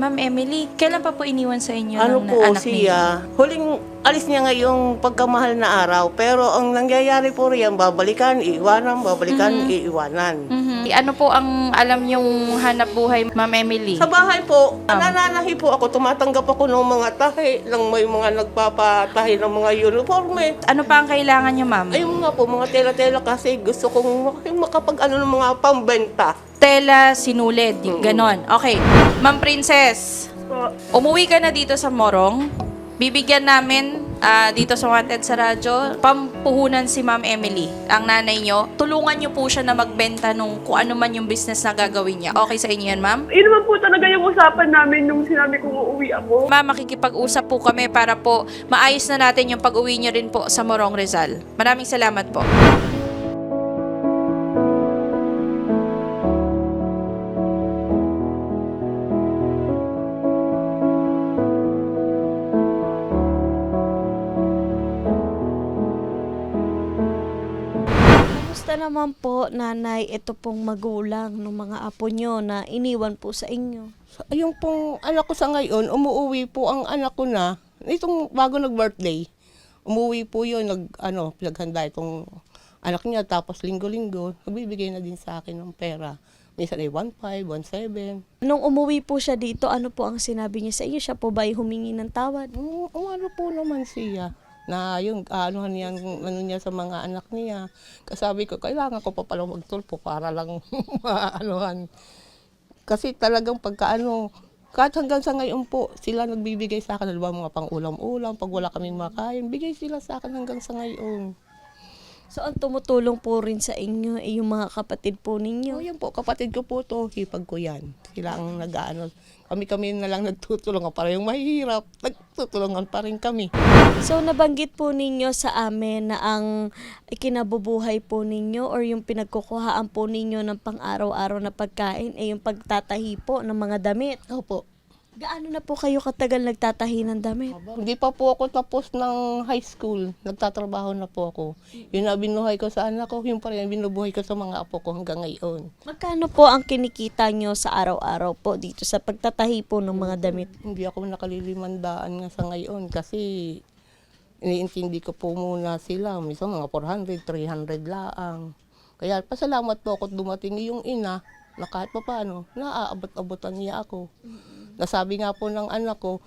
Ma'am Emily, kailan pa po iniwan sa inyo Ano ng po anak siya, huling alis niya ngayong pagkamahal na araw, pero ang nangyayari po riyan, babalikan, iiwanan, babalikan, iiwanan. Mhm. Ano po ang alam yung hanap buhay, Ma'am Emily? Sa bahay po, nananahi po ako, tumatanggap ako ng mga tahi, ng may mga nagpapatahi ng mga uniforme. Ano pa ang kailangan nyo, Ma'am? Ayun nga po, mga tela-tela kasi gusto kong makapag ano ng mga pambenta. Tela, sinulid, yung ganon. Okay. Ma'am Princess, umuwi ka na dito sa Morong. Bibigyan namin ah, dito sa Wanted sa radyo, pampuhunan si Ma'am Emily, ang nanay nyo. Tulungan nyo po siya na magbenta nung kung ano man yung business na gagawin niya. Okay sa inyo yan, Ma'am? Yun naman po talaga yung usapan namin nung sinabi kong uuwi ako. Ma'am, makikipag-usap po kami para po maayos na natin yung pag-uwi nyo rin po sa Morong Rizal. Maraming salamat po. Kumusta naman po, nanay, ito pong magulang ng mga apo nyo na iniwan po sa inyo? Yung pong anak ko sa ngayon, umuwi po ang anak ko na, itong bago nag-birthday, umuwi po yun, nag, ano, pinaghanda itong anak niya, tapos linggo-linggo, nagbibigay na din sa akin ng pera. Minsan ay 1.5, 1.7. Nung umuwi po siya dito, ano po ang sinabi niya sa inyo? Siya po ba ay humingi ng tawad? Um, ano po naman siya, na yung ano niya, ano niya sa mga anak niya. Kasabi ko, kailangan ko pa pala magtulpo para lang maanuhan. Kasi talagang pagka ano, kahit hanggang sa ngayon po, sila nagbibigay sa akin, halimbawa mga pang ulam-ulam, pag wala kaming makain, bigay sila sa akin hanggang sa ngayon. So, ang tumutulong po rin sa inyo ay yung mga kapatid po ninyo? yan po, kapatid ko po to, hipag ko yan. Sila ang nag-ano, kami-kami na lang nagtutulungan para yung mahirap, nagtutulungan pa rin kami. So, nabanggit po ninyo sa amin na ang ikinabubuhay po ninyo or yung pinagkukuhaan po ninyo ng pang-araw-araw na pagkain ay yung pagtatahi po ng mga damit. Opo. Gaano na po kayo katagal nagtatahi ng damit? Hindi pa po ako tapos ng high school. Nagtatrabaho na po ako. Yun na binuhay ko sa anak ko, yun pa rin ang binubuhay ko sa mga apo ko hanggang ngayon. Magkano po ang kinikita nyo sa araw-araw po dito sa pagtatahi po ng mga damit? Hindi ako nakalilimandaan nga sa ngayon kasi iniintindi ko po muna sila. Minsan mga 400, 300 laang. Kaya pasalamat po ako at dumating yung ina na kahit pa paano, naaabot-abotan niya ako. Nasabi nga po ng anak ko,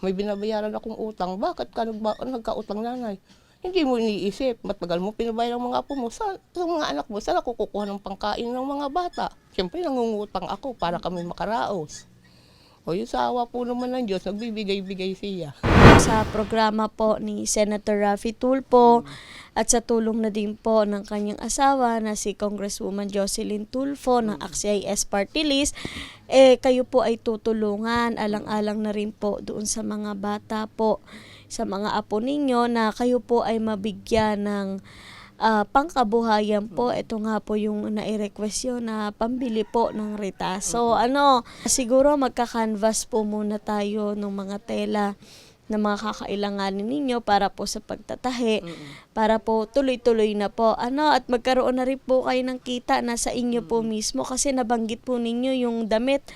may binabayaran akong utang. Bakit ka nagba- nagkautang nanay? Hindi mo iniisip, matagal mo pinabayar ang mga apo mo, sa, sa mga anak mo, saan ako kukuha ng pangkain ng mga bata? Siyempre, nangungutang ako para kami makaraos. O yung sa po naman ng Diyos, nagbibigay-bigay siya. Sa programa po ni Senator Raffy Tulfo at sa tulong na din po ng kanyang asawa na si Congresswoman Jocelyn Tulfo ng AXIS Party List, eh kayo po ay tutulungan alang-alang na rin po doon sa mga bata po, sa mga apo ninyo na kayo po ay mabigyan ng ah, pangkabuhayan po. Ito nga po yung nai-request yun na pambili po ng retaso. Ano, siguro magka-canvas po muna tayo ng mga tela na mga kakailanganin ninyo para po sa pagtatahi, para po tuloy-tuloy na po. Ano, at magkaroon na rin po kayo ng kita na sa inyo po mismo kasi nabanggit po ninyo yung damit.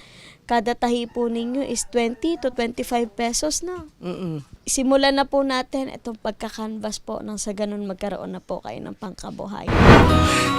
Kada tahi po ninyo is 20 to 25 pesos na Mm-mm. Simulan na po natin itong pagka-canvas po nang sa ganun magkaroon na po kayo ng pangkabuhay.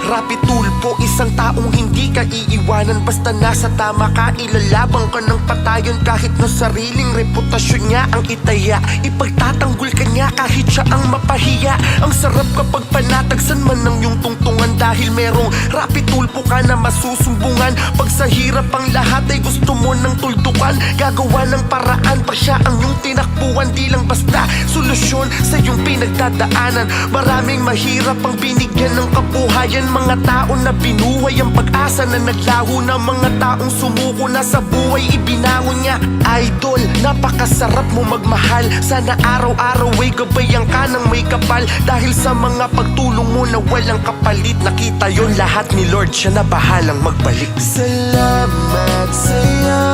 Rapid tulpo, isang taong hindi ka iiwanan. Basta nasa tama ka, ilalabang ka ng patayon. Kahit na sariling reputasyon niya ang itaya Ipagtatanggol ka niya kahit siya ang mapahiya. Ang sarap kapag panatagsan man ng iyong tungtungan Dahil merong rapid tulpo ka na masusumbungan. Pag sa hirap ang lahat ay gusto mo ng tuldukan Gagawa ng paraan pa siya ang iyong tinakbuhan. Di lang basta solusyon sa iyong pinagdadaanan. Maraming mahirap ang binigyan ng kabuhayan. Mga tao na binuhay ang pag-asa na naglaho na Mga taong sumuko na sa buhay ibinangon niya Idol, napakasarap mo magmahal. Sana araw-araw ay gabayan ka ng may kapal. Dahil sa mga pagtulong mo na walang kapalit Nakita yon lahat ni Lord, siya na bahalang magbalik. Salamat sa'yo,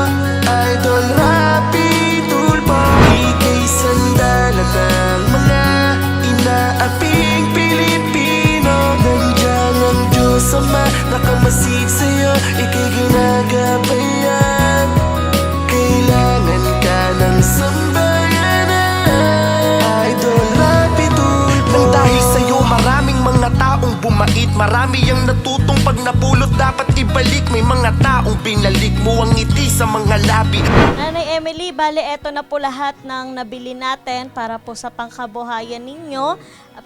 Idol Rapi Tulpo Isang dalat ang mga inaaping Pilipino. Nandiyan ang Diyos Ama Nakamasid sa'yo, ikay ginagabayan Kailangan ka ng sambayanan. Idol Rapitul Nang dahil sa'yo maraming mga taong bumait. Marami ang natutong pag napulot. Dapat ibalik May mga taong pinalik bale eto na po lahat ng nabili natin para po sa pangkabuhayan ninyo,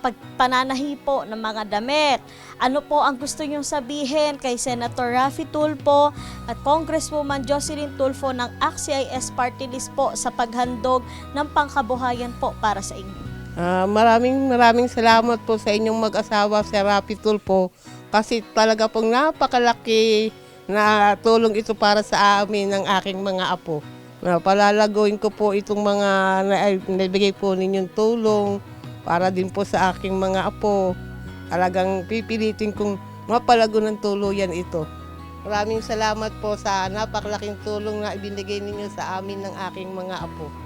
pag pananahi po ng mga damit. Ano po ang gusto nyong sabihin kay Senator Raffy Tulfo at Congresswoman Jocelyn Tulfo ng ACT-CIS Party List po sa paghandog ng pangkabuhayan po para sa inyo? Ah, maraming maraming salamat po sa inyong mag-asawa sa Rapi Tulpo kasi talaga pong napakalaki na tulong ito para sa amin ng aking mga apo. Na palalagoin ko po itong mga na, ay, nabigay po ninyong tulong para din po sa aking mga apo. Talagang pipilitin kong mapalago ng tuluyan ito. Maraming salamat po sa napakalaking tulong na ibinigay ninyo sa amin ng aking mga apo.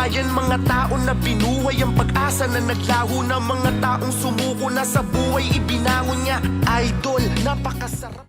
kabuhayan Mga tao na binuhay ang pag-asa na naglaho na Mga taong sumuko na sa buhay ibinangon niya Idol, napakasarap